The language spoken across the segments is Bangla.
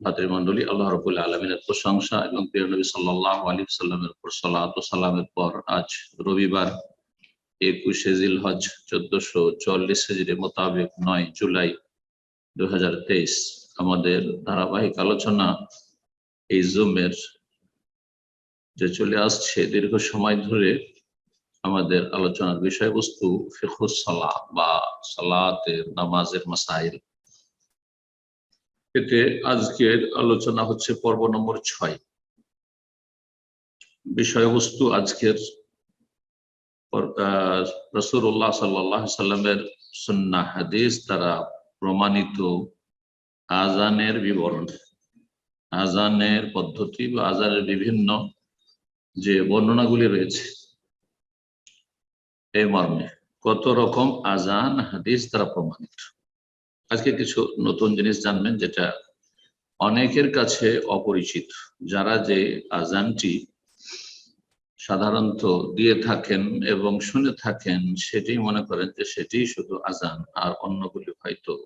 ভাতৃমণ্ডলী আল্লাহ রবুল্লা আলমিনের প্রশংসা এবং প্রিয় নবী সাল্লাহ আলী সাল্লামের উপর সালাত সালামের পর আজ রবিবার একুশে জিল হজ চোদ্দশো চল্লিশ মোতাবেক নয় জুলাই দুই হাজার তেইশ। আমাদের ধারাবাহিক আলোচনা এই জুমের যে চলে আসছে দীর্ঘ সময় ধরে আমাদের আলোচনার বিষয়বস্তু ফিখুস বা সালাতের নামাজের মাসাইল। এতে আজকের আলোচনা হচ্ছে পর্ব নম্বর ছয়। বিষয়বস্তু আজকের রসুল্লাহ সাল্লাহ সাল্লামের সন্না হাদিস দ্বারা প্রমাণিত আজানের বিবরণ। আজানের পদ্ধতি বা আজানের বিভিন্ন যে বর্ণনাগুলি রয়েছে এই মর্মে কত রকম আজান হাদিস দ্বারা প্রমাণিত? আজকে কিছু নতুন জিনিস জানবেন যেটা অনেকের কাছে অপরিচিত। যারা যে আজানটি সাধারণত দিয়ে থাকেন এবং শুনে থাকেন, সেটি মনে করেন যে সেটি শুধু আজান আর অন্যগুলি হয়তো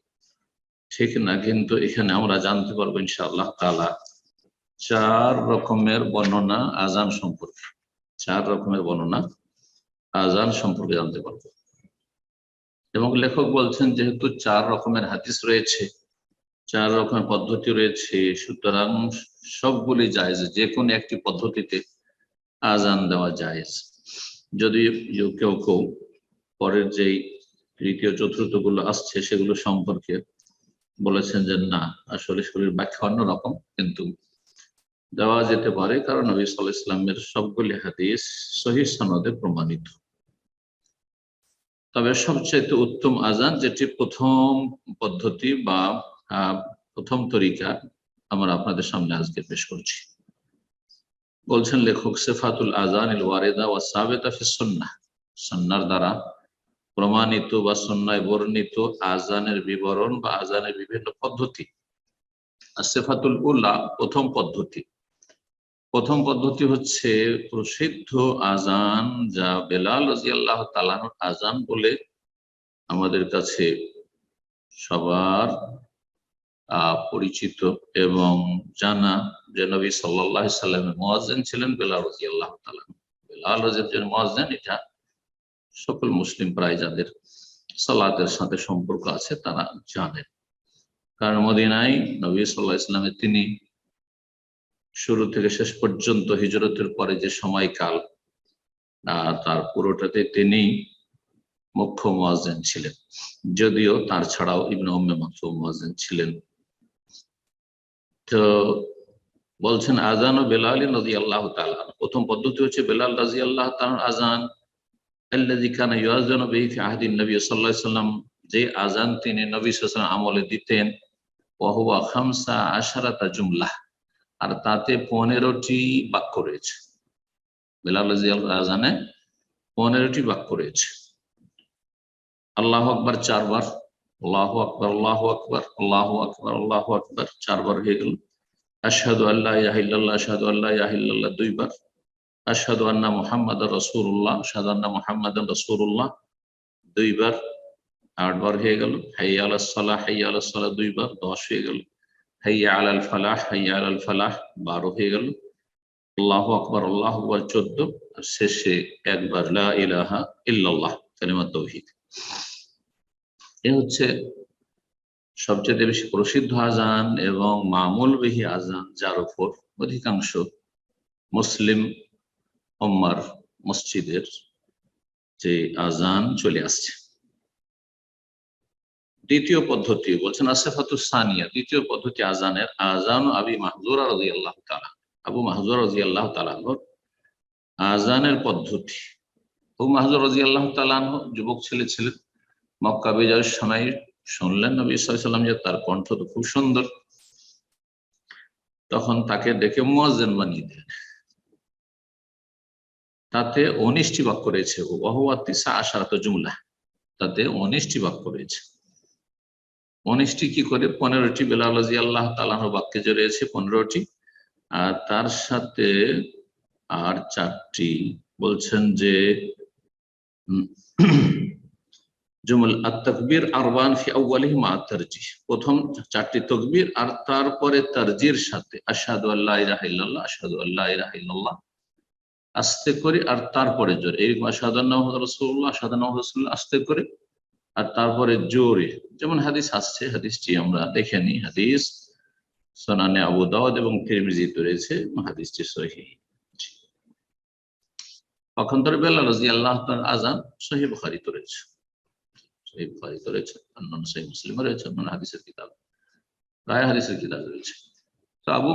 ঠিক না। কিন্তু এখানে আমরা জানতে পারব ইনশাআল্লাহ তালা চার রকমের বর্ণনা আজান সম্পর্কে। চার রকমের বর্ণনা আজান সম্পর্কে জানতে পারব। এবং লেখক বলছেন যেহেতু চার রকমের হাদিস রয়েছে, চার রকমের পদ্ধতি রয়েছে, সুতরাং সবগুলি জায়েজ, যে কোনো একটি পদ্ধতিতে আজান দেওয়া জায়েজ। যদি কেউ কেউ পরের যেই তৃতীয় চতুর্থগুলো আসছে, সেগুলো সম্পর্কে বলেছেন যে না, আসলে শরীর ব্যাখ্যা অন্যরকম কিন্তু দেওয়া যেতে পারে, কারণ নবী সাল ইসলামের সবগুলি হাদিস সহি সনদে প্রমাণিত। তবে সবচাইতে উত্তম আজান, যেটি প্রথম পদ্ধতি বা প্রথম তরিকা, আমরা আপনাদের সামনে আজকে পেশ করছি। বলছেন লেখক, সেফাতুল আজান ওয়ারেদা ওয়া সাবেতা ফি সুন্নাহ সুন্নাহর দ্বারা প্রমাণিত বা সুন্নায় বর্ণিত আজানের বিবরণ বা আজানের বিভিন্ন পদ্ধতি। আর সেফাতুল উল্লাহ প্রথম পদ্ধতি। প্রথম পদ্ধতি হচ্ছে প্রসিদ্ধ আজান যা বেলাল রাজিয়াল্লাহ তালানোর আজান বলে আমাদের কাছে সবার পরিচিত এবং জানা যে নবী সাল্লাহ সাল্লামের মোয়াজেন ছিলেন বেলাল রাজিয়াল্লাহ তালান বেলাল রাজিয়ার মোয়াজেন এটা সকল মুসলিম প্রায় যাদের সালাতের সাথে সম্পর্ক আছে, তারা জানেন। কারণ মদিনায় নবী সাল্লাহ ইসলামের তিনি শুরু থেকে শেষ পর্যন্ত হিজরতের পরে যে সময়কাল তার পুরোটাতে তিনি মুখ্য মোয়াজেন ছিলেন। যদিও তার ছাড়াও ইবনে উম্মে মাকসুম ছিলেন। তো বলছেন আজান ও বেলাল নদী আল্লাহ প্রথম পদ্ধতি হচ্ছে, বেলাল রাজি আল্লাহ আজান নবী যে আজান তিনি নবী আমলে দিতেন ওহুয়া খামসা আশারাতা জুমলাহ। আর তাতে পনেরোটি বাক্য রয়েছে। বেলাল আজানে পনেরোটি বাক্য রয়েছে। আল্লাহ আকবর চারবার, আল্লাহ আকবর আল্লাহ আকবর আল্লাহ আকবর আল্লাহ আকবর, চারবার হয়ে গেল। আশহাদু আল্লাহ ইয়াহিল্লাহ আশহাদু আল্লাহ ইয়াহিল্লাহ দুইবার। আশহাদু আন্না মুহাম্মদ রসুল্লাহ আশহাদু আন্না মুহাম্মদ রসুল্লাহ দুইবার। আটবার হয়ে গেল। হাইয়া আলাহ সালাহ, হাইয়া আলাহ দুইবার, দশ হয়ে গেল। হাইয়া আলাল ফালাহ, হাইয়া আলাল ফালাহ, বারো হয়ে গেল। আল্লাহ আকবর আল্লাহ আকবর, চোদ্দ। আর শেষে একবার লা ইলাহা ইল্লাল্লাহ কালিমা তৌহিদ। এ হচ্ছে সবচেয়ে বেশি প্রসিদ্ধ আজান এবং মামুল বিহি আজান যার উপর অধিকাংশ মুসলিম ওম্মার মসজিদের যে আজান চলে আসছে। দ্বিতীয় পদ্ধতি বলছেন আসেফাতুল সানিয়া, দ্বিতীয় পদ্ধতি আজানের, আজান আবি মাহজুরা রাজি আল্লাহ তালা আবু মাহজুর রাজি আল্লাহ তালাহর আজানের পদ্ধতি। আবু মাহজুর রাজি আল্লাহ তালাহ যুবক ছেলে ছিলেন, মক্কা বিজয়ের সময় শুনলেন নবী সাল্লাম যে তার কণ্ঠ তো খুব সুন্দর। তখন তাকে ডেকে মুয়াজ্জেন বানিয়ে দিলেন। তাতে উনিশটি বাক্য রয়েছে ওয়াহুয়াতিসা আশারাত জুমলা, তাতে উনিশটি বাক্য রয়েছে। উনিশটি কি করে পনেরোটি বেলাল রাজি আল্লাহ তালাহ বাক্যে যে পনেরোটি। আর তার সাথে আর চারটি। বলছেন যে জুমল আত-তাকবীর আরবান ফি আউয়ালিহি মা তারজিহ। প্রথম চারটি তাকবীর আর তারপরে তারজির সাথে আশহাদু আল্লা ইলাহা ইল্লাল্লাহ, আশহাদু আল্লা ইলাহা আস্তে করে আর তারপরে জোরে। এই আশহাদু আন্না মুহাম্মাদুর রাসূলুল্লাহ, আস্তে করে আর তারপরে জোরে, যেমন হাদিস আসছে, হাদিসটি আমরা দেখে হাদিস সোনানে আবু দাউদ এবং তিরমিজিতে রয়েছে, হাদিসটি সহিহ। বুখারীতে রয়েছে। তো আবু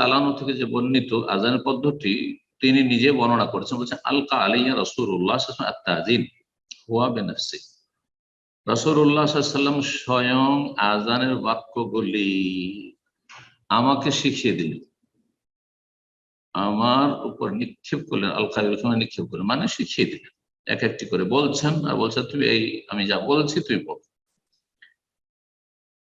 আনহু থেকে যে বর্ণিত আজানের পদ্ধতি, তিনি নিজে বর্ণনা করেছেন, বলছেন, আলকা আলিয়া ওয়াসাল্লাম আত-তাজিন। হুয়া স্বয়ং আজানের বাক্যগুলি আমাকে শিখিয়ে দিলেন আমার উপর নিক্ষেপ করলেন আল কায়ুর নিক্ষেপ করলেন মানে শিখিয়ে দিলেন এক একটি করে বলছেন, আর বলছেন তুমি এই, আমি যা বলছি, তুই বল।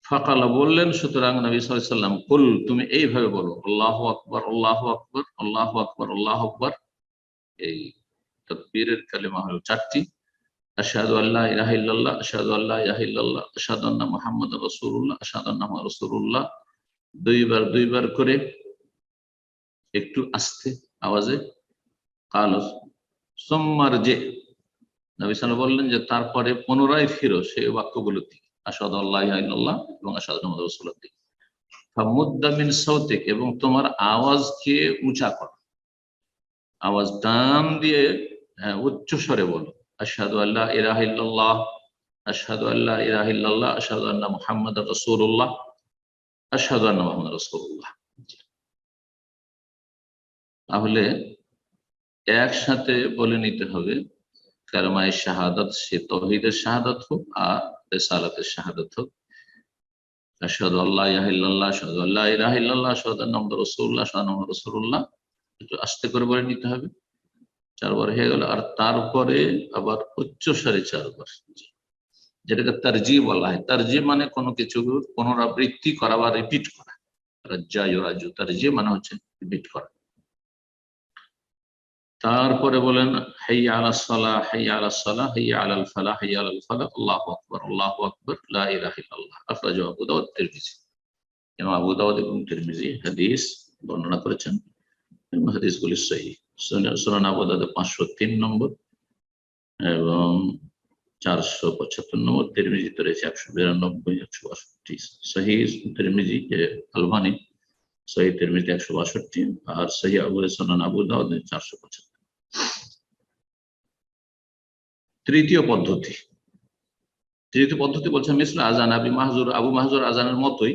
ফাকালা বললেন, সুতরাং নবী সাল্লাম কুল, তুমি এইভাবে বলো, আল্লাহ আকবর আল্লাহ আকবর আল্লাহ আকবর আল্লাহ আকবর। এই তকবীরের কালিমা হলো চারটি। আশহাদু আল্লাহ ইলাহা ইল্লাল্লাহ আল্লাহ ইলাহা ইল্লাল্লাহ রাসূলুল্লাহ রাসূলুল্লাহ। দুইবার দুইবার করে একটু আস্তে আওয়াজে কাল। সোম্মার যে নবী সাল্লাম বললেন যে তারপরে পুনরায় ফিরো সেই বাক্যগুলোর দিকে। আসাদ আল্লাহ এবং আসাদ মোহাম্মদ রসুল্লাহ দিকে। মুদ্দামিন সৌতিক এবং তোমার আওয়াজকে উঁচা করো। আওয়াজ টান দিয়ে হ্যাঁ, উচ্চ স্বরে বলো। আশহাদু আল্লাহ ইলাহা ইল্লাল্লাহ, আশহাদু আল্লাহ ইলাহা ইল্লাল্লাহ, আশহাদু আন্না মুহাম্মাদার রাসূলুল্লাহ, আশহাদু আন্না মুহাম্মাদার রাসূলুল্লাহ। তাহলে একসাথে বলে নিতে হবে, কারমায় শাহাদাত সে তহিদের শাহাদাত হোক আর রেসালাতের শাহাদাত হোক। আশহাদু আল্লাহ ইলাহা আশহাদু আল্লাহ ইলাহা আশহাদু আন্না মুহাম্মাদার রাসূলুল্লাহ, আশহাদু আন্না মুহাম্মাদার রাসূলুল্লাহ, একটু আস্তে করে বলে নিতে হবে। চারবার হয়ে গেল। আর তারপরে আবার উচ্চ স্বরে চারবার। যেটাকে তারজি বলা হয়। তারজি মানে কোনো কিছু পুনরাবৃত্তি করা বা রিপিট করা। রাজ্জা রাজু তারজি মানে হচ্ছে রিপিট করা। তারপরে বলেন, হাইয়া আলা সালাহ হাদিস বর্ণনা করেছেন। হাদিসগুলি সহিহ সুনান সুনান আবু দাউদ 503 নম্বর এবং চারশো পঁচাত্তর নম্বর তিরমিজিতে রয়েছে একশো বিরানব্বই, একশো বাষট্টি। সহি তিরমিজি আলবানি। সহি তিরমিজি একশো বাষট্টি আর সহি আবু সোনান আবু দাউদ চারশো পঁচাত্তর। তৃতীয় পদ্ধতি। তৃতীয় পদ্ধতি বলছে, মিসল আজান আবি মাহজুর, আবু মাহজুর আজানের মতোই,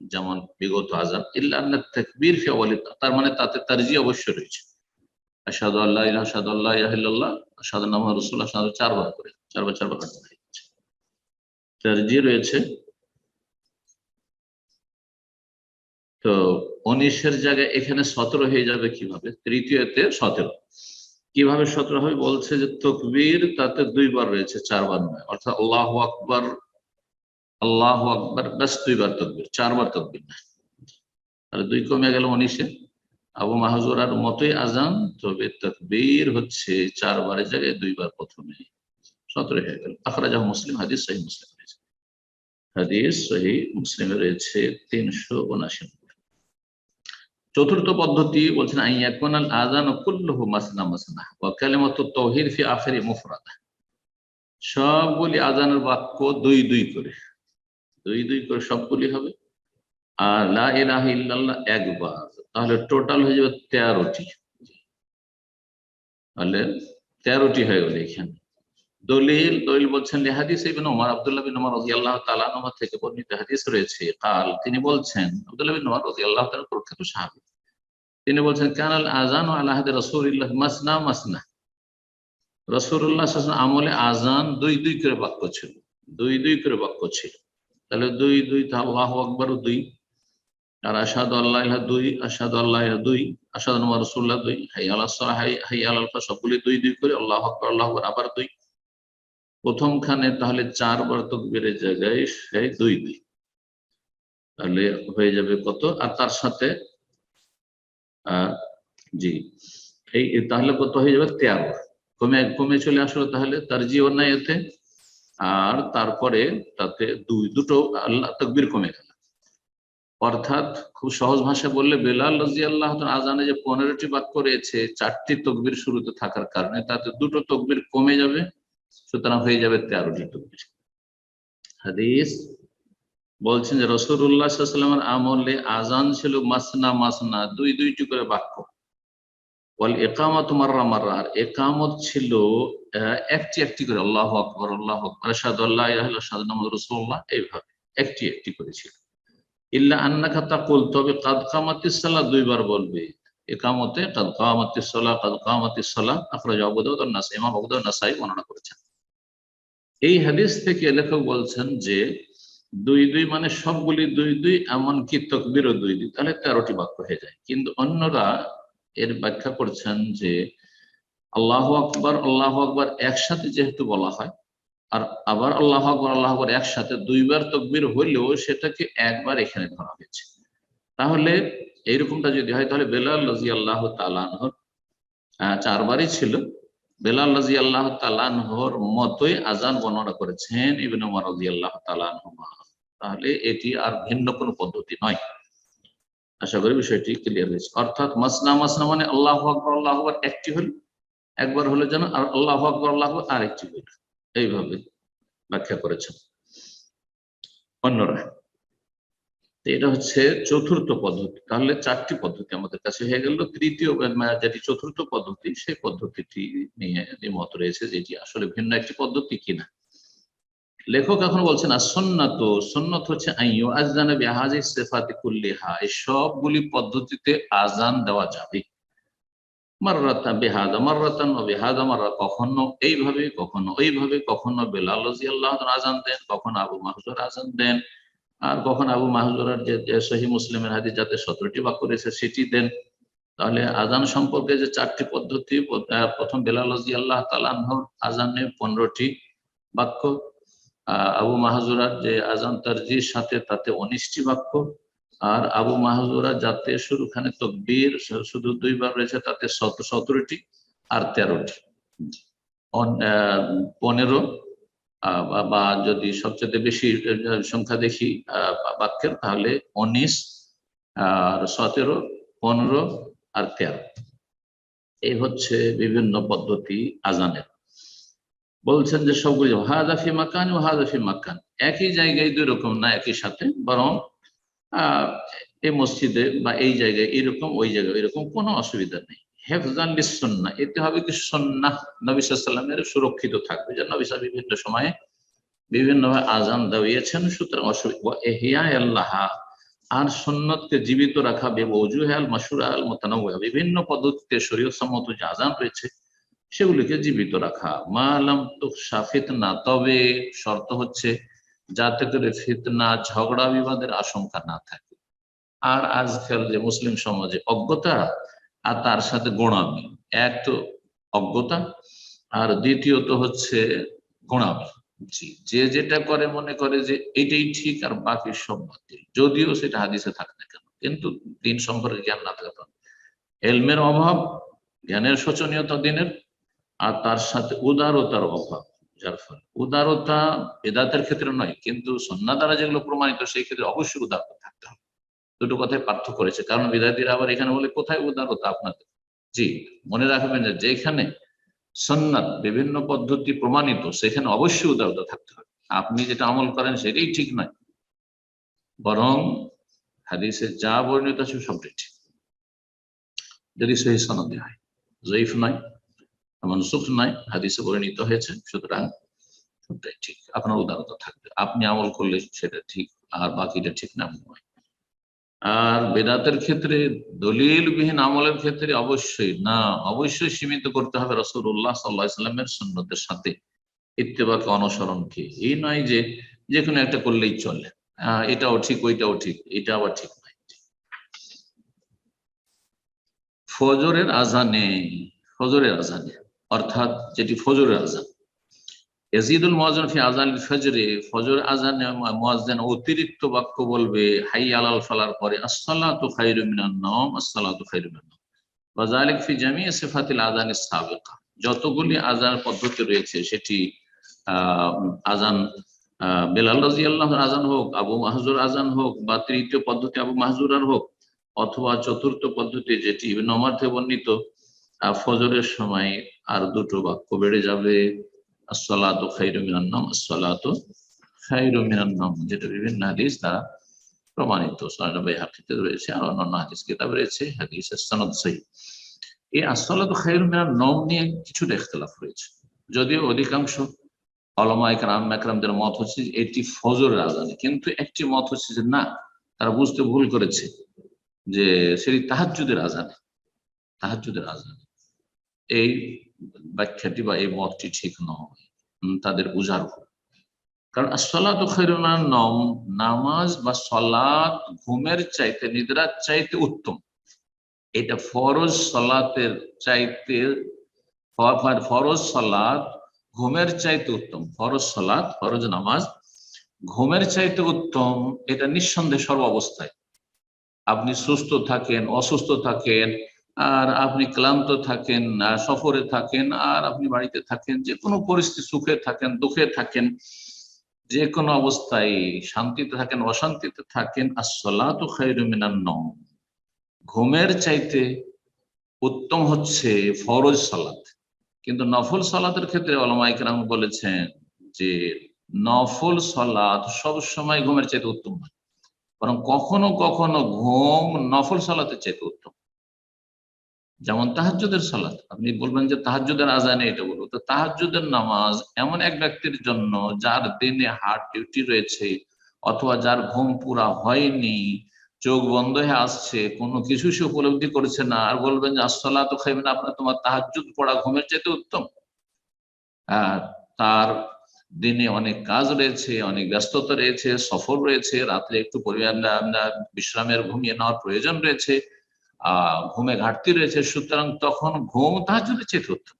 যেমন বিগত আজান ইল্লা তাকবীর ফি তার মানে তাতে তারজি অবশ্য রয়েছে। আশহাদু আল্লাহ আশহাদু আল্লাহ ইল্লাল্লাহ, আশহাদু আন্না মুহাম্মাদুর রাসূলুল্লাহ চারবার করে চারবার চারবার তারজি রয়েছে। তো উনিশের জায়গায় এখানে সতেরো হয়ে যাবে কীভাবে? তৃতীয়তে সতেরো। কীভাবে সতেরো হবে? বলছে যে তকবীর তাতে দুইবার রয়েছে, চারবার নয়। অর্থাৎ আল্লাহ আকবর আল্লাহ আকবর, ব্যাস দুইবার তকবীর, চারবার তকবীর না তাহলে দুই কমে গেল উনিশে। আবু মাহজুরার মতোই আজান তবে তকবীর হচ্ছে চারবারের জায়গায় দুইবার প্রথমে। সতেরো হয়ে গেল। আখরাজাহ মুসলিম, হাদিস সহি মুসলিম রয়েছে। হাদিস সহি মুসলিমে রয়েছে তিনশো উনাশি চতুর্থ পদ্ধতি বলছেন আইয়াকুনাল আজান কুল্লুহু মাসনা মাসনা ওয়া কালিমাতু তাওহীদ ফি আখিরি মুফরাদা। সবগুলি আজানের বাক্য দুই দুই করে। দুই দুই করে সবগুলি হবে। আর লা ইলাহা ইল্লাল্লাহ একবার, তাহলে টোটাল হয়ে যাবে তেরোটি। তাহলে তেরোটি হয়ে গেল এখানে। দলিল দলিল বলছেন যে হাদিস ইবনে ওমর আব্দুল্লাহ বিন ওমর রাদিয়াল্লাহু তাআলা আনহু থেকে বর্ণিত হাদিস রয়েছে। কাল তিনি বলছেন, আব্দুল্লাহ বিন ওমর রাদিয়াল্লাহু তাআলা প্রখ্যাত সাহাবী, তিনি বলছেন, কানাল আজান আলা হাদি রাসূলুল্লাহ মাসনা মাসনা। সাল্লাল্লাহু আমলে আজান দুই দুই করে বাক্য ছিল, দুই দুই করে বাক্য ছিল। তাহলে দুই দুই তা আল্লাহু আকবার দুই। আর আসাদ আল্লাহ দুই আসাদ আল্লাহ দুই আসাদ রসুল্লাহ দুই, হাই আল্লাহ হাই হাই আল্লাহ সবগুলি দুই দুই করে আল্লাহ আল্লাহ আবার দুই। প্রথমখানে তাহলে চারবার তকবীরের জায়গায় সেই দুই দুই। তাহলে হয়ে যাবে কত? আর তার সাথে জি, এই এই তাহলে কত হয়ে যাবে? তেরো কমে কমে চলে আসলো তাহলে তার জীবন নাই এতে আর তারপরে তাতে দুই, দুটো আল্লাহ, তকবীর কমে গেল। অর্থাৎ খুব সহজ ভাষায় বললে বেলাল রাজি আল্লাহ আজানে যে পনেরোটি বাক্য রয়েছে, চারটি তকবির শুরুতে থাকার কারণে তাতে দুটো তকবির কমে যাবে, সুতরাং হয়ে যাবে তেরোটি তকবির। হাদিস বলছেন যে রসুল্লাহ সাল্লামের আমলে আজান ছিল মাসনা মাসনা, দুই দুইটি করে বাক্য। বল একামত মার্রা মার্রা, আর একামত ছিল একটি একটি করে, আল্লাহ আকবর আল্লাহ আকবর সাদ আল্লাহ রসুল্লাহ এইভাবে একটি একটি করে ইল্লা আন্নাকা তাকুল, তবে কাদ কামাতিস সালাহ দুইবার বলবে। একামতে কাদ কামাতিস সালাহ কাদ কামাতিস সালাহ আখরাজ আবু দাউদ আর নাসাই ইমাম আবু দাউদ নাসাই বর্ণনা করেছেন। এই হাদিস থেকে লেখক বলছেন যে, দুই দুই মানে সবগুলি দুই দুই, এমনকি তকবিরও দুই দুই, তাহলে তেরোটি বাক্য হয়ে যায়। কিন্তু অন্যরা এর ব্যাখ্যা করছেন যে, আল্লাহ আকবর আল্লাহ আকবর একসাথে যেহেতু বলা হয় আর আবার আল্লাহ আকবর আল্লাহ আকবর একসাথে দুইবার তকবির হইলেও সেটাকে একবার এখানে ধরা হয়েছে। তাহলে এইরকমটা যদি হয়, তাহলে বেলাল রাজি আল্লাহ তালানহর চারবারই ছিল। বেলাল রাজি আল্লাহ তালানহর মতোই আজান বর্ণনা করেছেন ইবিন রাজি আল্লাহ তালানহমা তাহলে এটি আর ভিন্ন কোনো পদ্ধতি নয়। আশা করি বিষয়টি ক্লিয়ার হয়েছে। অর্থাৎ মাসনা মাসনা মানে আল্লাহ আকবর আল্লাহ আকবর একটি হল, একবার হলো যেন, আর আল্লাহ আকবর আল্লাহ আকবর আরেকটি হইল এইভাবে ব্যাখ্যা করেছেন। অন্যরা এটা হচ্ছে চতুর্থ পদ্ধতি। তাহলে চারটি পদ্ধতি আমাদের কাছে হয়ে গেল। তৃতীয় যেটি চতুর্থ পদ্ধতি, সেই পদ্ধতিটি নিয়ে মত রয়েছে যেটি আসলে ভিন্ন একটি পদ্ধতি কিনা। লেখক এখন বলছেন, আর সন্ন্যত সন্ন্যত হচ্ছে আইয়ু আজানে বিহাজি সেফাতি কুল্লিহা। এই সবগুলি পদ্ধতিতে আজান দেওয়া যাবে। মাররাতা বেহাদা মাররাতান ও বেহাদা মাররা কখনো এইভাবে, কখনো ওইভাবে, কখনো বেলাল আল্লাহ আজান দেন, কখনো আবু মাহজুর আজান দেন, আর কখনো আবু মাহজুরার যে সহি মুসলিমের হাদিস যাতে সতেরোটি বাক্য রয়েছে সেটি দেন। তাহলে আজান সম্পর্কে যে চারটি পদ্ধতি প্রথম বেলাল আল্লাহ তালাহর আজানে পনেরোটি বাক্য আবু মাহজুরার যে আজান তারজির সাথে তাতে উনিশটি বাক্য আর আবু মাহজুরা যাতে শুরুখানে তকবীর, শুধু দুইবার রয়েছে, তাতে সত- সতেরোটি আর তেরোটি। পনেরো বা- যদি সবচেয়ে বেশি সংখ্যা দেখি বাক্যের, তাহলে উনিশ, আর সতেরো, পনেরো আর তেরো। এই হচ্ছে বিভিন্ন পদ্ধতি আজানের। বলছেন যে সবগুলি হাদাফি মাকান ও হাদাফি মাকান। একই জায়গায় দুই রকম না, একই সাথে, বরং এই মসজিদে বা এই জায়গায় এরকম, ওই জায়গায় এরকম কোনো অসুবিধা নেই। হেফজান সন্না এতে হবে কি সন্না নবী সাল্লামের সুরক্ষিত থাকবে যে নবী সাহেব বিভিন্ন সময়ে বিভিন্নভাবে আজান দাঁড়িয়েছেন সুতরাং অসুবিধা আল্লাহ, আর সন্ন্যতকে জীবিত রাখা বেবজুহাল মাসুর আল মোতানওয়া বিভিন্ন পদ্ধতিতে শরীয় সম্মত যে আজান রয়েছে, সেগুলিকে জীবিত রাখা। মালাম তো ফিতনা, তবে শর্ত হচ্ছে যাতে করে ফিতনা, ঝগড়া, বিবাদের আশঙ্কা না থাকে। আর আজকাল যে মুসলিম সমাজে অজ্ঞতা আর তার সাথে গোড়ামি, এক তো অজ্ঞতা আর দ্বিতীয়ত হচ্ছে গোড়ামি। জি, যে যেটা করে মনে করে যে এটাই ঠিক আর বাকি সব যদিও সেটা হাদিসে থাকে না কেন, কিন্তু দিন সম্পর্কে জ্ঞান না থাকা এলমের অভাব, জ্ঞানের শোচনীয়তা দিনের, আর তার সাথে উদারতার অভাব। যার ফলে। উদারতা বেদাতের ক্ষেত্রে নয়, কিন্তু সন্না দ্বারা যেগুলো প্রমাণিত, সেই ক্ষেত্রে অবশ্যই উদারতা থাকতে হবে। দুটো কথায় পার্থক্য করেছে কারণ বিদাতিরা আবার এখানে বলে, কোথায় উদারতা আপনাদের? জি, মনে রাখবেন যে যেখানে সন্ন্যাত বিভিন্ন পদ্ধতি প্রমাণিত, সেখানে অবশ্যই উদারতা থাকতে হবে। আপনি যেটা আমল করেন, সেটাই ঠিক নয়। বরং হাদিসে যা বর্ণিত আছে, সবটাই ঠিক। যদি সেই সনদে হয়, জয়ীফ নয়। এমন সুখ নয় হাদিসে পরিণত হয়েছে, সুতরাং ঠিক। আপনার উদারতা থাকবে। আপনি আমল করলে সেটা ঠিক, আর বাকিটা ঠিক না নয় আর বেদাতের ক্ষেত্রে, দলিলবিহীন আমলের ক্ষেত্রে অবশ্যই না, অবশ্যই সীমিত করতে হবে রসুল্লাহ সাল্লাহ সুন্নতের সাথে। ইত্তেবাকে অনুসরণকে এই নয় যে যে একটা করলেই চলে। এটাও ঠিক, ওইটাও ঠিক, এটা আবার ঠিক নয়। ফজরের আজানে ফজরের আজানে অর্থাৎ যেটি ফজরের আজান ইয়াজিদুল মুয়াজ্জিন ফি আজান ফজরে ফজর আজানে মুয়াজ্জিন অতিরিক্ত বাক্য বলবে হাই আলাল ফালার পরে, আসসালাতু খায়রু মিনান নাওম, আসসালাতু খায়রু মিনান নাওম। ওয়া ফি জামিই সিফাতিল যতগুলি আজান পদ্ধতি রয়েছে, সেটি আজান বেলাল রাদিয়াল্লাহু আনহুর আজান হোক, আবু মাহজুর আজান হোক, বা তৃতীয় পদ্ধতি আবু মাহজুরার হোক, অথবা চতুর্থ পদ্ধতি যেটি নমার্থে বর্ণিত ফজরের সময় আর দুটো বাক্য বেড়ে যাবে, আসসালাতু খায়রু মিনান নাম, আসসালাতু খায়রু নাম, যেটা বিভিন্ন হাদিস দ্বারা প্রমাণিত। সুনান বাইহাকিতে রয়েছে, আর অন্যান্য হাদিস কিতাব রয়েছে, হাদিসের সনদ সহিহ এই আসসালাতু খায়রু মিনান নাম নিয়ে কিছুটা ইখতিলাফ রয়েছে। যদিও অধিকাংশ অলমা একরাম একরামদের মত হচ্ছে এটি ফজরের আজানে, কিন্তু একটি মত হচ্ছে যে না, তারা বুঝতে ভুল করেছে যে সেটি তাহাজ্জুদের আজানে তাহাজ্জুদের আজানে। এই ব্যাখ্যাটি বা এই মতটি ঠিক নয়। তাদের উজার কারণ খৈরুনার নম নামাজ বা সলাত ঘুমের চাইতে, নিদ্রার চাইতে উত্তম। এটা ফরজ সলাতের চাইতে, ফ- ফরজ সলাত ঘুমের চাইতে উত্তম। ফরজ সলাত, ফরজ নামাজ ঘুমের চাইতে উত্তম, এটা নিঃসন্দেহে সর্ব অবস্থায় আপনি সুস্থ থাকেন, অসুস্থ থাকেন আর আপনি ক্লান্ত থাকেন সফরে থাকেন, আর আপনি বাড়িতে থাকেন, যে কোনো পরিস্থিতি সুখে থাকেন, দুঃখে থাকেন, যে কোনো অবস্থায় শান্তিতে থাকেন, অশান্তিতে থাকেন নওম। ঘুমের চাইতে উত্তম হচ্ছে ফরজ সালাত। কিন্তু নফল সালাতের ক্ষেত্রে অলমাইকরাম বলেছেন যে নফল সালাত সব সময় ঘুমের চাইতে উত্তম নয়। বরং কখনো কখনো ঘুম নফল সালাতের চাইতে উত্তম। যেমন তাহাজ্জুদের সালাত, আপনি বলবেন যে তাহাজ্জুদের আজানে এটা বলব। তো তাহাজ্জুদের নামাজ এমন এক ব্যক্তির জন্য যার দিনে হার্ট ডিউটি রয়েছে অথবা যার ঘুম পুরা হয়নি, চোখ বন্ধ হয়ে আসছে, কোনো কিছু সে উপলব্ধি করছে না, আর বলবেন যে আসসালা তো খাইবেন আপনার তোমার তাহাজ্জুদ পড়া ঘুমের চাইতে উত্তম। তার দিনে অনেক কাজ রয়েছে, অনেক ব্যস্ততা রয়েছে, সফর রয়েছে, রাত্রে একটু পরিবার বিশ্রামের ঘুমিয়ে নেওয়ার প্রয়োজন রয়েছে। ঘুমে ঘাটতি রয়েছে, সুতরাং তখন ঘুম তাহাজ্জুদের চেয়ে উত্তম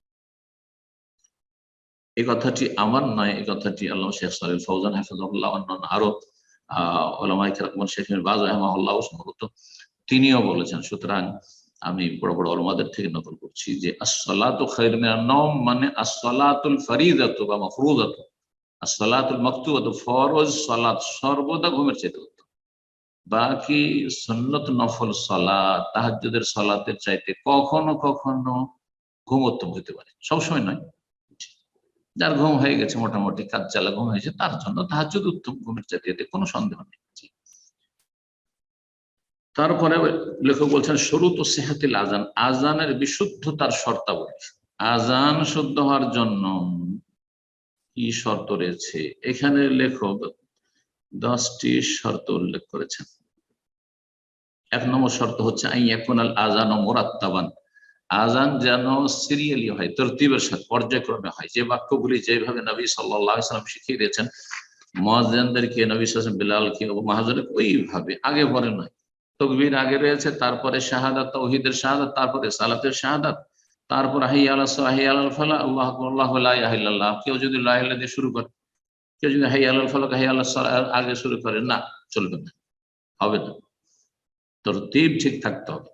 এই কথাটি আমার নয় এই কথাটি আল্লাহ শেখ সালিল ফৌজান হাফিজুল্লাহ অন্যান্য আরও তিনিও বলেছেন, সুতরাং আমি বড় বড় ওলামাদের থেকে নকল করছি যে মিনান মানে আসসালাতুল ফরিদাতু বা মাফরুদাতু। আসসালাতুল মাকতুবাতু ফরজ সালাত সর্বদা ঘুমের চেয়ে বাকি সুন্নত নফল সালাত, তাহাজ্জুদের সালাতের চাইতে কখনো কখনো ঘুম উত্তম হতে পারে। সবসময় নয়। যার ঘুম হয়ে গেছে, মোটামুটি কাজ চালা ঘুম হয়েছে, তার জন্য তাহাজ্জুদ উত্তম ঘুমের চাইতে কোনো সন্দেহ নেই। তারপরে লেখক বলছেন, শুরু তো সেহাতিল আজান আজানের বিশুদ্ধতার শর্তাবলী। আজান শুদ্ধ হওয়ার জন্য কি শর্ত রয়েছে? এখানে লেখক দশটি শর্ত উল্লেখ করেছেন। এক নম্বর শর্ত হচ্ছে আই একুনাল আজান ও মোরাত্তাবান। আজান যেন সিরিয়ালি হয়, তরতিবের সাথে, পর্যায়ক্রমে হয়। যে বাক্যগুলি যেভাবে নবী সাল্লাহ সাল্লাম শিখিয়ে দিয়েছেন মহাজনদেরকে নবী সালাম বিলালকে ও মাহাজরকে ওইভাবে, আগে পরে নয়। তকবীর আগে রয়েছে, তারপরে শাহাদাত তৌহিদের শাহাদাত, তারপরে সালাতের শাহাদাত, তারপর হাই আল্লাহ কেউ যদি শুরু করে, কেউ যদি হাই আল্লাহ ফালাক হাই আল্লাহ আগে শুরু করে, না, চলবে না, হবে না। তরতিব ঠিক থাকতে হবে।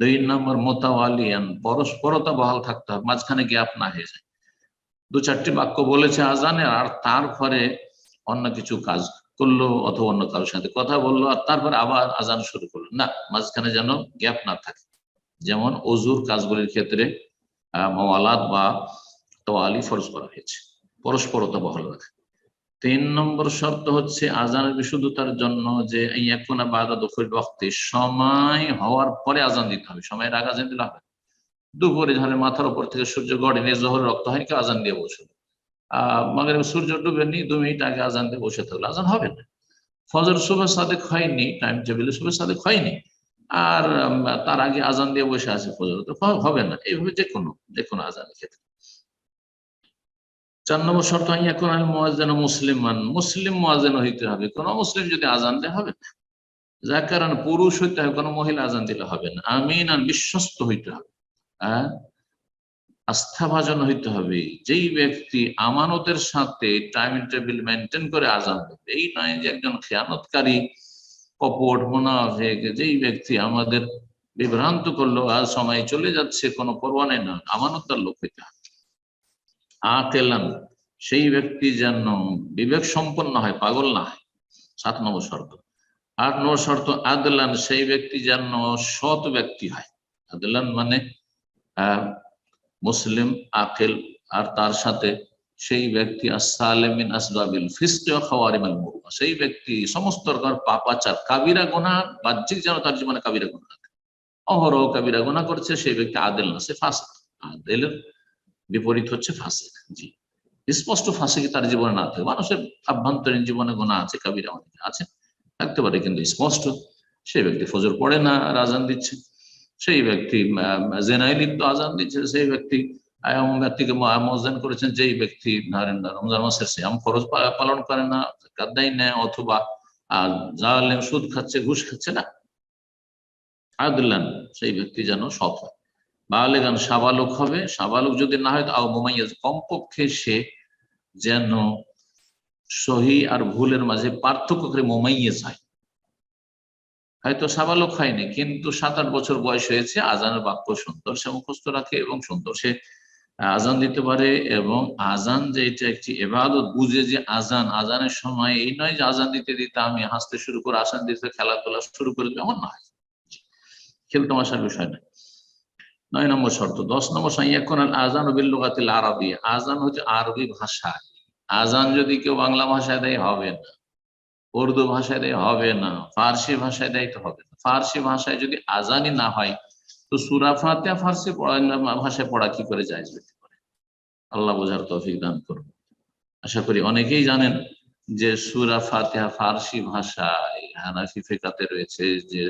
দুই নম্বর, মোতাওয়ালিয়ান, পরস্পরতা বহাল থাকতে হবে। মাঝখানে গ্যাপ না হয়ে যায়। দু চারটি বাক্য বলেছে আজানে আর তারপরে অন্য কিছু কাজ করল অথবা অন্য কারোর সাথে কথা বলল, আর তারপরে আবার আজান শুরু করল। না, মাঝখানে যেন গ্যাপ না থাকে। যেমন অজুর কাজগুলির ক্ষেত্রে মওয়ালাত বা তোয়ালি ফরজ করা হয়েছে। পরস্পরতা বহাল রাখা। তিন নম্বর শর্ত হচ্ছে আজানের বিশুদ্ধতার জন্য যে এখন বাদা দখল বক্তে সময় হওয়ার পরে আজান দিতে হবে। সময়ের আগে আজান দিলে হবে দুপুরে ধরে মাথার উপর থেকে সূর্য গড়ে নিয়ে জহর রক্ত হয়, কেউ আজান দিয়ে বসে আহ সূর্য ডুবেনি, দু মিনিট আগে আজান দিয়ে বসে থাকলে আজান হবে না। ফজর শুভের সাদেক হয়নি টাইম টেবিলে শুভের সাদেক হয়নি। আর তার আগে আজান দিয়ে বসে আছে ফজর, তো হবে না। এইভাবে যে কোনো যে কোনো আজানের ক্ষেত্রে। চার নম্বর শর্ত এখন আমি মোয়াজেন মুসলিমান। মুসলিম মোয়াজেন হইতে হবে। কোন মুসলিম যদি আজান দেয় হবে, যার কারণ পুরুষ হইতে হবে, কোনো মহিলা আজান দিলে হবে না। আমিন আর বিশ্বস্ত হইতে হবে। আস্থাভাজন হইতে হবে। যেই ব্যক্তি আমানতের সাথে টাইম টেবিল মেনটেন করে আজান দেবে এই নয় যে একজন খেয়ানতকারী, কপট, মোনাফেক, যেই ব্যক্তি আমাদের বিভ্রান্ত করল, আর সময় চলে যাচ্ছে, কোনো পরোয়া নেই না। আমানতদার লোক হইতে হবে। আকেলান সেই ব্যক্তি যেন বিবেক সম্পন্ন হয়, পাগল না হয়। সাত নম্বর শর্ত। আট নম্বর শর্ত, আদলান, সেই ব্যক্তি যেন সৎ ব্যক্তি হয়। আদলান মানে মুসলিম, আকেল, আর তার সাথে সেই ব্যক্তি আসালেমিন আসবাবিল ফিস্কে খাওয়ারিমাল মুরুয়া সেই ব্যক্তি, সমস্ত রকম পাপাচার কাবিরা গোনা বাহ্যিক যেন তার জীবনে কাবিরা গোনা অহরহ কাবিরা গোনা করছে, সেই ব্যক্তি আদেল না, সে ফাসিক আদেলের বিপরীত হচ্ছে ফাসিক, জি। স্পষ্ট ফাঁসি তার জীবনে না থাকে মানুষের আভ্যন্তরীণ জীবনে গোনা আছে, কাবিরা অনেক আছে থাকতে পারে কিন্তু স্পষ্ট। সেই ব্যক্তি ফজর পড়ে না রাজান দিচ্ছে। সেই ব্যক্তি জেনাই লিপ্ত আজান দিচ্ছে। সেই ব্যক্তি ব্যক্তিকে মোজান করেছেন। যেই ব্যক্তি ধরেন রমজান মাসের শ্যাম খরচ পালন করে না কাদ্দাই নেয় অথবা আর জালেম, সুদ খাচ্ছে, ঘুষ খাচ্ছে না। আদুল্লান সেই ব্যক্তি যেন হয়। বালেগান সাবালক হবে, সাবালক যদি না হয় তো মোমাইয়াজ কমপক্ষে সে যেন সহি আর ভুলের মাঝে পার্থক্য করে মোমাইয়েজ হয়। হয়তো সাবালক হয়নি, কিন্তু সাত আট বছর বয়স হয়েছে, আজানের বাক্য সুন্দর সে মুখস্থ রাখে এবং সুন্দর সে আজান দিতে পারে এবং আজান যে এটা একটি এবাদত বুঝে যে আজান, আজানের সময় এই নয় যে আজান দিতে দিতে আমি হাসতে শুরু করে আসান দিতে খেলাধুলা শুরু করে দেবো, এমন নয়। খেলতামাশার বিষয় নয়। নয় নম্বর শর্ত, দশ নম্বর আজান বিল্লুগাতিল আরবি আজান হচ্ছে আরবি ভাষা। আজান যদি কেউ বাংলা ভাষায় দেয় হবে না, উর্দু ভাষায় দেয় হবে না, ফার্সি ভাষায় দেয় তো হবে না। ফার্সি ভাষায় যদি আজানই না হয়, তো সুরা ফার্সি ভাষায় পড়া কি করে যায় আল্লাহ বোঝার তৌফিক দান করুন। আশা করি অনেকেই জানেন যে সুরা ফাতিহা ফার্সি ভাষায় হানাফি ফেকাতে রয়েছে যে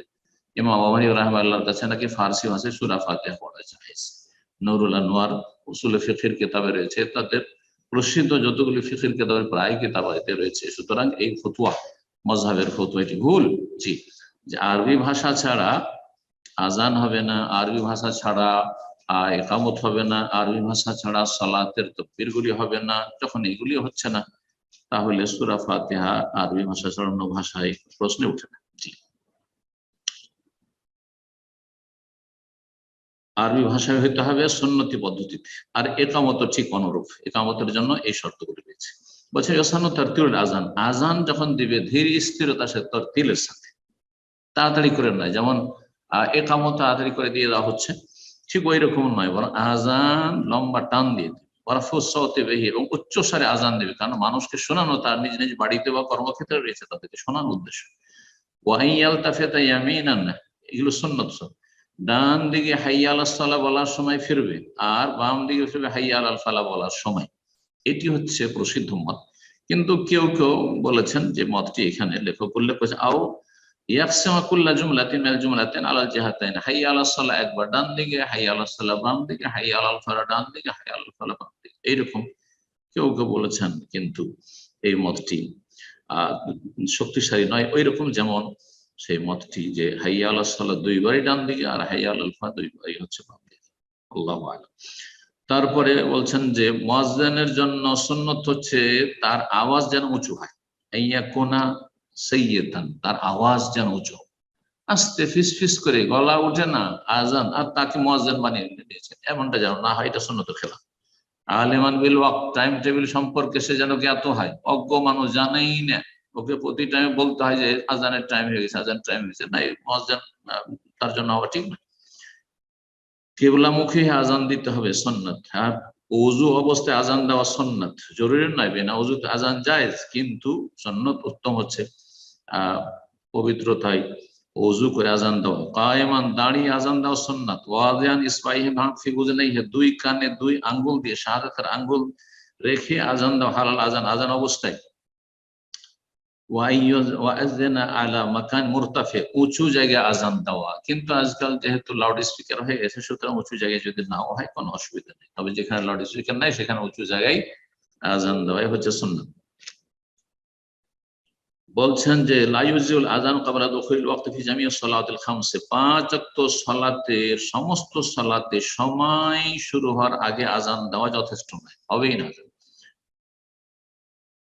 ইমাম আবানি রহমাল্লাহর কাছে নাকি ফার্সি ভাষায় সুরা ফাতিহা পড়া যায়। নুরুল আনোয়ার উসুল ফিকির কেতাবে রয়েছে, তাদের প্রসিদ্ধ যতগুলি ফিকির কেতাবের প্রায় কেতাবাইতে রয়েছে। সুতরাং এই ফতুয়া মজহাবের ফতুয়া, এটি ভুল, জি। যে আরবি ভাষা ছাড়া আজান হবে না, আরবি ভাষা ছাড়া একামত হবে না, আরবি ভাষা ছাড়া সালাতের তকবির গুলি হবে না, যখন এগুলি হচ্ছে না, তাহলে সুরা ফাতেহা আরবি ভাষা ছাড়া অন্য ভাষায় প্রশ্নে উঠে না, জি। আরবি ভাষায় হইতে হবে সন্নতি পদ্ধতিতে। আর একামত ঠিক অনুরূপ। একামতের জন্য এই শর্তগুলি রয়েছে। বলছে ইসানো তার তিল আজান আজান যখন দিবে, ধীর স্থিরতার সাথে তার তিলের সাথে। তাড়াতাড়ি করে নয়। যেমন একামত তাড়াতাড়ি করে দিয়ে দেওয়া হচ্ছে, ঠিক ওই রকম নয়। বরং আজান লম্বা টান দিয়ে দেবে। এবং উচ্চস্বরে আজান দেবে। কারণ মানুষকে শোনানো তার নিজ নিজ বাড়িতে বা কর্মক্ষেত্রে রয়েছে তাদেরকে শোনানোর উদ্দেশ্য। ওয়াইয়াল তাফেতা ইয়ামিন এগুলো সন্ন্যত ডান দিকে হাইয়া আল্লাহ বলার সময় ফিরবে, আর বাম দিকে ফিরবে হাইয়া আল ফালা বলার সময়। এটি হচ্ছে প্রসিদ্ধ মত। কিন্তু কেউ কেউ বলেছেন যে মতটি এখানে লেখক উল্লেখ করেছে, আও ইয়াকসিমাকুল্লা জুমলাতিন মিনাল জুমলাতিন আলাল জিহাতাইন। হাইয়া আলাস সালাহ একবার ডান দিকে হাইয়া আলাস সালাহ বাম দিকে হাইয়া আলাল ফালা ডান দিকে হাইয়া আলাল ফালা বাম দিকে এইরকম কেউ কেউ বলেছেন কিন্তু এই মতটি, আহ, শক্তিশালী নয়। ওই রকম যেমন সেই মতটি যে হাইয়া আল্লাহ সাল্লাহ দুইবারই ডান দিকে আর হাইয়া আল আলফা দুইবারই হচ্ছে আল্লাহ আলম। তারপরে বলছেন যে মজদানের জন্য সুন্নত হচ্ছে তার আওয়াজ যেন উঁচু হয়। কোনা তার আওয়াজ যেন উঁচু আস্তে ফিস ফিস করে গলা উঠে না, আজান, আর তাকে মোয়াজদান বানিয়ে দিয়েছে। এমনটা যেন না হয়, এটা সুন্নত খেলা আলেমান বিল ওয়াক টাইম টেবিল সম্পর্কে সে যেন জ্ঞাত হয়। অজ্ঞ মানুষ জানেই না। ওকে প্রতি টাইমে বলতে হয় যে, আজানের টাইম হয়ে গেছে, আজান টাইম হয়ে গেছে না এই মোয়াজদান তার জন্য হওয়া ঠিক না। কেবলামুখী আজান দিতে হবে, সন্ন্যত। আর অজু অবস্থায় আজান দেওয়া সন্ন্যত। জরুরি নয়, বেনা অজুতে আজান যায় কিন্তু সন্ন্যত উত্তম হচ্ছে, আহ, পবিত্রতায় অজু করে আজান দেওয়া। কায়মান দাঁড়িয়ে আজান দেওয়া সন্ন্যত। ওয়াদিয়ান ইসপাইহে ভাঙফি বুঝে নেই দুই কানে দুই আঙ্গুল দিয়ে, শাহাদাতের আঙ্গুল রেখে আজান দেওয়া হালাল আজান আজান অবস্থায়। আলা উঁচু জায়গায় আজান দেওয়া। কিন্তু আজকাল যেহেতু লাউড স্পিকার হয়ে গেছে, সুতরাং উঁচু জায়গায় যদি নাও হয়, কোনো অসুবিধা নেই। তবে যেখানে লাউড স্পিকার নাই, সেখানে উঁচু জায়গায় আজান দেওয়াই হচ্ছে সুন্নাত। বলছেন যে লাইউজিউল আজান কাবলা দখল ওয়াক্ত ফি জামিয়া সালাতুল খামসে। পাঁচ ওয়াক্ত সালাতে সমস্ত সালাতে সময় শুরু হওয়ার আগে আজান দেওয়া যথেষ্ট নয়, হবেই না।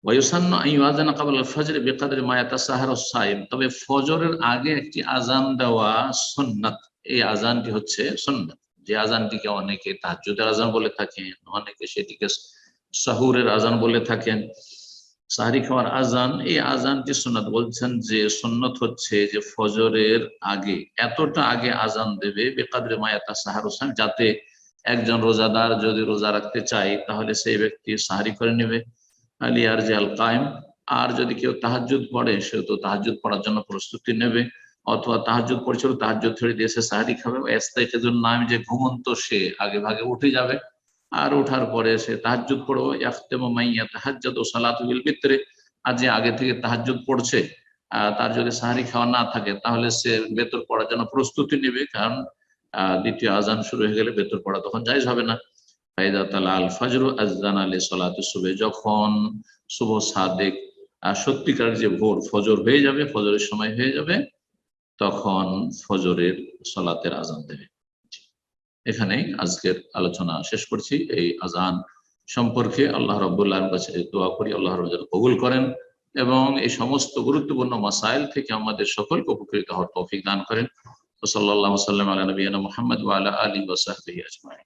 ইউআযানা ক্বাবলা আল ফজর বিকদরি মা ইয়াতাসাহারু সাইম তবে ফজরের আগে একটি আজান দেওয়া সুন্নাত। এই আজানটি হচ্ছে সুন্নাত। যে আজানটিকে অনেকে তাহাজ্জুদের আজান বলে থাকেন, অনেকে সেটিকে সাহুরের আজান বলে থাকেন। সাহারি খাওয়ার আজান এই আজানটি সুন্নাত। বলছেন যে সুন্নত হচ্ছে যে ফজরের আগে, এতটা আগে আজান দেবে বেকাদরে মায়াতা সাহার হোসেন যাতে একজন রোজাদার যদি রোজা রাখতে চায়, তাহলে সেই ব্যক্তি সাহারি করে নেবে। আলী আর যে আল কায়েম, আর যদি কেউ তাহাজুদ পড়ে, সে তো তাহাজুদ পড়ার জন্য প্রস্তুতি নেবে। অথবা তাহাজুদ পড়েছিল তাহাজুদ ছেড়ে দিয়ে সে সাহারি খাবে। এস্তাইকে জন্য নাম যে ঘুমন্ত, সে আগে ভাগে উঠে যাবে। আর ওঠার পরে সে তাহাজুদ পড়ব। ইয়াফতেমা মাইয়া তাহাজ্জাদ ও সালাতুল ভিতরে আর যে আগে থেকে তাহাজুদ পড়ছে তার যদি সাহারি খাওয়া না থাকে, তাহলে সে বেতর পড়ার জন্য প্রস্তুতি নেবে। কারণ দ্বিতীয় আজান শুরু হয়ে গেলে বেতর পড়া তখন জায়জ হবে না। আল আলী যখন শুভ সাদেক সত্যিকার যে ভোর ফজর হয়ে যাবে, ফজরের সময় হয়ে যাবে, তখন ফজরের সলাতের আজান দেবে। আজকের আলোচনা শেষ করছি। এই আজান সম্পর্কে আল্লাহ রব্বুল্লাহর কাছে দোয়া করি, আল্লাহ রব্বুল কবুল করেন এবং এই সমস্ত গুরুত্বপূর্ণ মাসাইল থেকে আমাদের সকলকে উপকৃত হওয়ার তৌফিক দান করেন। সাল্লাল্লাহু সাল্লাম আলা নবিয়ানা মুহাম্মদ আলা আলিহি ওয়া সাহবিহি আজমাইন।